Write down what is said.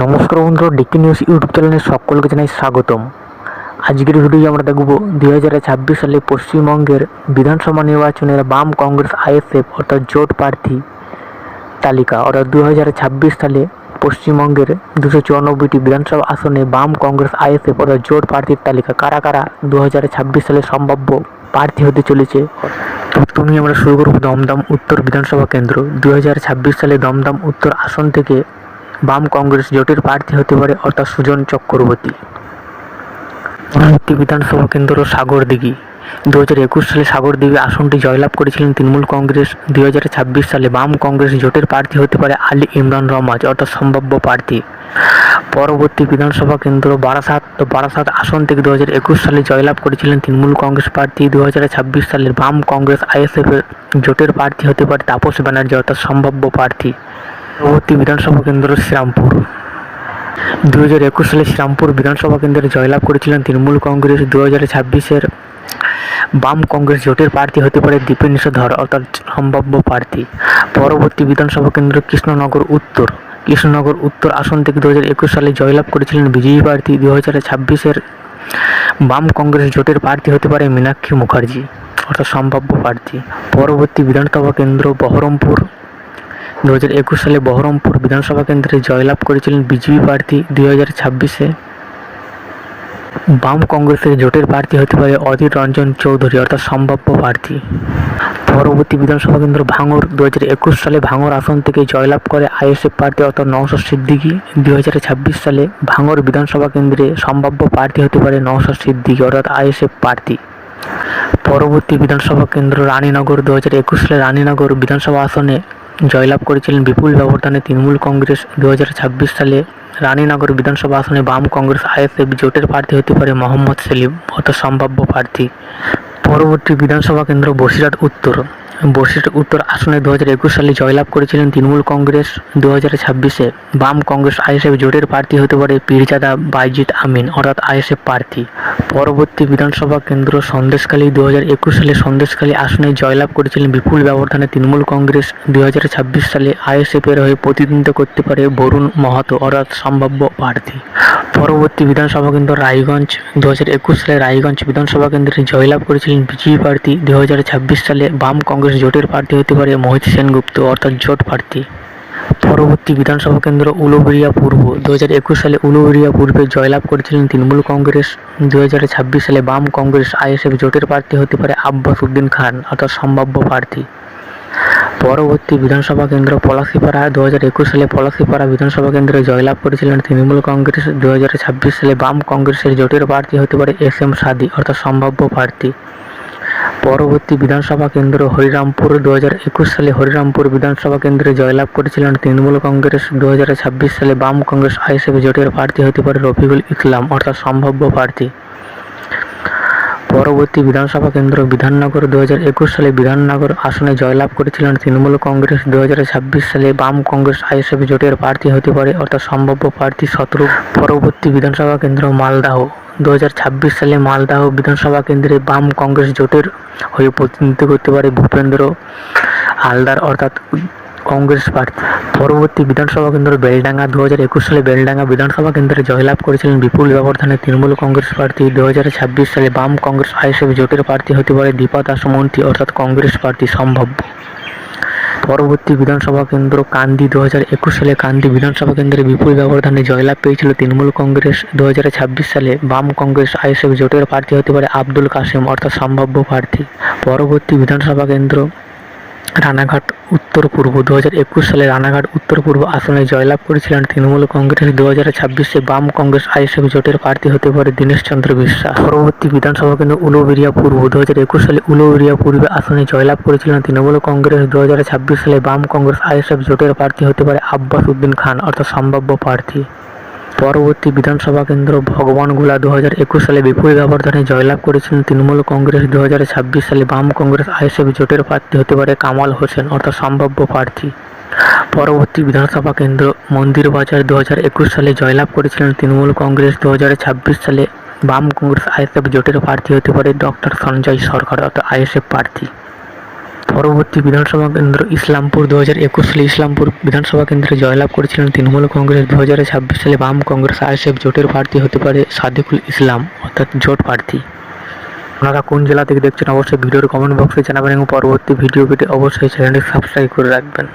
নমস্কার বন্ধুরা dickey news YouTube চ্যানেলে সকলকে জানাই স্বাগতম। আজকের ভিডিও আমরা দেখব দুই হাজার ছাব্বিশ সালে পশ্চিমবঙ্গের বিধানসভা নির্বাচনের বাম কংগ্রেস আইএসএফ অর্থাৎ জোট প্রার্থী তালিকা। অর্থাৎ দু হাজার ছাব্বিশ সালে পশ্চিমবঙ্গের দুশো চুরানব্বইটি বিধানসভা আসনে বাম কংগ্রেস আইএসএফ অর্থাৎ জোট প্রার্থীর তালিকা। কারা কারা দু হাজার ছাব্বিশ সালে সম্ভাব্য প্রার্থী হতে চলেছে? প্রথমেই আমরা শুরু করব দমদম উত্তর বিধানসভা কেন্দ্র। দু হাজার ছাব্বিশ সালে দমদম উত্তর আসন থেকে বাম কংগ্রেস জোটের প্রার্থী হতে পারে অর্থাৎ সুজন চক্রবর্তী। পরবর্তী বিধানসভা কেন্দ্র সাগরদিঘি দু হাজার একুশ সালে সাগরদিঘি আসনটি জয়লাভ করেছিলেন তৃণমূল কংগ্রেস। দু হাজার ছাব্বিশ সালে বাম কংগ্রেস জোটের প্রার্থী হতে পারে আলী ইমরান রহমাজ অর্থাৎ সম্ভাব্য প্রার্থী। পরবর্তী বিধানসভা কেন্দ্র বারাসাত। তো বারাসাত আসন থেকে দু হাজার একুশ সালে জয়লাভ করেছিলেন তৃণমূল কংগ্রেস প্রার্থী। দু হাজার ছাব্বিশ সালের বাম কংগ্রেস আইএসএফ জোটের প্রার্থী হতে পারে তাপস ব্যানার্জি, অর্থাৎ সম্ভাব্য প্রার্থী। পরবর্তী বিধানসভা কেন্দ্র শ্রীরামপুর। দু হাজার একুশ সালে শ্রীরামপুর বিধানসভা কেন্দ্রে জয়লাভ করেছিলেন তৃণমূল কংগ্রেস। দু হাজার ছাব্বিশের বাম কংগ্রেস জোটের প্রার্থী হতে পারে দীপেন্দ্র ধর অর্থাৎ সম্ভাব্য প্রার্থী। পরবর্তী বিধানসভা কেন্দ্র কৃষ্ণনগর, উত্তর। কৃষ্ণনগর, উত্তর আসন থেকে দু হাজার একুশ সালে জয়লাভ করেছিলেন বিজয়ী প্রার্থী। দু হাজার ছাব্বিশের বাম কংগ্রেস জোটের প্রার্থী হতে পারে মীনাক্ষী মুখার্জি, অর্থাৎ সম্ভাব্য প্রার্থী। পরবর্তী বিধানসভা কেন্দ্র বহরমপুর। দু হাজার একুশ সালে বহরমপুর বিধানসভা কেন্দ্রে জয়লাভ করেছিলেন বিজেপি প্রার্থী দুই হাজার ছাব্বিশে। বাম কংগ্রেসের জোটের প্রার্থী হতে পারে অধীর রঞ্জন চৌধুরী, অর্থাৎ সম্ভাব্য প্রার্থী। পরবর্তী বিধানসভা কেন্দ্র ভাঙর দু হাজার একুশ সালে ভাঙর আসন থেকে জয়লাভ করে আইএসএফ প্রার্থী অর্থাৎ নওশাদ সিদ্দিকী। দু হাজার ছাব্বিশ সালে ভাঙর বিধানসভা কেন্দ্রে সম্ভাব্য প্রার্থী হতে পারে নওশাদ সিদ্দিকী, অর্থাৎ আইএসএফ প্রার্থী। পরবর্তী বিধানসভা কেন্দ্র রানীনগর দু হাজার একুশ সালে রানীনগর বিধানসভা আসনে জয়লাভ করেছিলেন বিপুল ব্যবধানে তৃণমূল কংগ্রেস দু সালে রানীনগর বিধানসভা আসনে বাম কংগ্রেস আইএসএফ জোটের প্রার্থী হতে পারে মোহাম্মদ সেলিম অত সম্ভাব্য প্রার্থী। পরবর্তী বিধানসভা কেন্দ্র বসিরহাট উত্তর। বসিরহাট উত্তর আসনে দু হাজার একুশ সালে জয়লাভ করেছিলেন তৃণমূল কংগ্রেস দু ছাব্বিশে বাম কংগ্রেস আইএসএফ জোটের প্রার্থী হতে পারে পীরজাদা বাইজিৎ আমিন, অর্থাৎ আইএসএফ প্রার্থী। পরবর্তী বিধানসভা কেন্দ্র সন্দেশখালী দু সালে সন্দেশখালী আসনে জয়লাভ করেছিলেন বিপুল ব্যবধানে তৃণমূল কংগ্রেস। দু হাজার ছাব্বিশ সালে আইএসএফ এর হয়ে প্রতিদ্বন্দ্বিতা করতে পারে বরুণ মাহাতো অর্থাৎ সম্ভাব্য প্রার্থী। পরবর্তী বিধানসভা কেন্দ্র রায়গঞ্জ। দু হাজার একুশ সালে রায়গঞ্জ বিধানসভা কেন্দ্রে জয়লাভ করেছিলেন বিজেপি প্রার্থী। দু হাজার ছাব্বিশ সালে বাম কংগ্রেস জোটের প্রার্থী হতে পারে মোহিত সেনগুপ্ত অর্থাৎ জোট প্রার্থী। পরবর্তী বিধানসভা কেন্দ্র উলুবেড়িয়া পূর্ব। দু হাজার একুশ সালে উলুবেড়িয়া পূর্বে জয়লাভ করেছিলেন তৃণমূল কংগ্রেস। দু হাজার ছাব্বিশ সালে বাম কংগ্রেস আইএসএফ জোটের প্রার্থী হতে পারে আব্বাস উদ্দিন খান, অর্থাৎ সম্ভাব্য প্রার্থী। পরবর্তী বিধানসভা কেন্দ্র পলাশিপাড়া। দু হাজার একুশ সালে পলাশিপাড়া বিধানসভা কেন্দ্রে জয়লাভ করেছিলেন তৃণমূল কংগ্রেস। দু হাজার ছাব্বিশ সালে বাম কংগ্রেসের জোটের প্রার্থী হতে পারে এস এম সাদি, অর্থাৎ সম্ভাব্য প্রার্থী। পরবর্তী বিধানসভা কেন্দ্র হরিরামপুর। দু হাজার একুশ সালে হরিরামপুর বিধানসভা কেন্দ্রে জয়লাভ করেছিলেন তৃণমূল কংগ্রেস। দু সালে বাম কংগ্রেস আইএসএফ জোটের প্রার্থী হতে পারে রফিকুল ইসলাম, অর্থাৎ সম্ভাব্য প্রার্থী। পরবর্তী বিধানসভা কেন্দ্র বিধাননগর। দু সালে বিধাননগর আসনে জয়লাভ করেছিলেন তৃণমূল কংগ্রেস। দু সালে বাম কংগ্রেস আইএসএফ জোটের প্রার্থী হতে পারে, অর্থাৎ সম্ভাব্য প্রার্থী শত্রু। পরবর্তী বিধানসভা কেন্দ্র মালদাহ। দু হাজার ছাব্বিশ সালে মালদাহ বিধানসভা কেন্দ্রে বাম কংগ্রেস জোটের হয়ে প্রতিনিধিত্ব করতে পারে ভূপেন্দ্র হালদার, অর্থাৎ কংগ্রেস প্রার্থী পরবর্তী বিধানসভা কেন্দ্র বেলডাঙ্গা। দু হাজার একুশ সালে বেলডাঙ্গা বিধানসভা কেন্দ্রে জয়লাভ করেছিলেন বিপুল ব্যবধানে তৃণমূল কংগ্রেস প্রার্থী। দু হাজার ছাব্বিশ সালে বাম কংগ্রেস আইএসএফ জোটের প্রার্থী হতে পারে দীপা দাস মন্ত্রী, অর্থাৎ কংগ্রেস প্রার্থী সম্ভাব্য। পরবর্তী বিধানসভা কেন্দ্র কান্দি দু হাজার একুশ সালে কান্দি বিধানসভা কেন্দ্রে বিপুল ব্যবধানে জয়লাভ পেয়েছিল তৃণমূল কংগ্রেস। দু হাজার ছাব্বিশ সালে বাম কংগ্রেস আইএসএফ জোটের প্রার্থী হতে পারে আব্দুল কাসেম অর্থাৎ সম্ভাব্য প্রার্থী। পরবর্তী বিধানসভা কেন্দ্র রানাঘাট উত্তর পূর্ব। দু একুশ সালে রানাঘাট উত্তর পূর্ব আসনে জয়লাভ করেছিলেন তৃণমূল কংগ্রেস। দু হাজার ছাব্বিশে বাম কংগ্রেস আইএসএফ জোটের প্রার্থী হতে পারে দীনেশ চন্দ্র বিশ্বাস। পরবর্তী বিধানসভা কেন্দ্র উলুবেরিয়া পূর্ব। দু হাজার একুশ সালে উলুবেরিয়া পূর্বে আসনে জয়লাভ করেছিলেন তৃণমূল কংগ্রেস। দু হাজার ছাব্বিশ সালে বাম কংগ্রেস আইএসএফ জোটের প্রার্থী হতে পারে আব্বাস উদ্দিন খান, অর্থাৎ সম্ভাব্য প্রার্থী। পরবর্তী বিধানসভা কেন্দ্র ভগবানগোলা দু হাজার একুশ সালে বিপুল ব্যবধানে জয়লাভ করেছিলেন। তৃণমূল কংগ্রেস দু হাজার ছাব্বিশ সালে বাম কংগ্রেস আইএসএফ জোটের প্রার্থী হতে পারে কামাল হোসেন, অর্থাৎ সম্ভাব্য প্রার্থী। পরবর্তী বিধানসভা কেন্দ্র মন্দির বাজার দু হাজার একুশ সালে জয়লাভ করেছিলেন। তৃণমূল কংগ্রেস দু হাজার ছাব্বিশ সালে বাম কংগ্রেস আইএসএফ জোটের প্রার্থী হতে পারে ডক্টর সঞ্জয় সরকার, অর্থাৎ আইএসএফ প্রার্থী। পরবর্তী বিধানসভা কেন্দ্র ইসলামপুর দু হাজার একুশ সালে ইসলামপুর বিধানসভা কেন্দ্রে জয়লাভ করেছিলেন তৃণমূল কংগ্রেস। দু হাজার ছাব্বিশ সালে বাম কংগ্রেস আইএসএফ জোটের প্রার্থী হতে পারে সাদিকুল ইসলাম, অর্থাৎ জোট প্রার্থী। আপনারা কোন জেলা থেকে দেখছেন অবশ্যই ভিডিওর কমেন্ট বক্সে জানাবেন এবং পরবর্তী ভিডিও পেটে অবশ্যই চ্যানেলটি সাবস্ক্রাইব করে রাখবেন।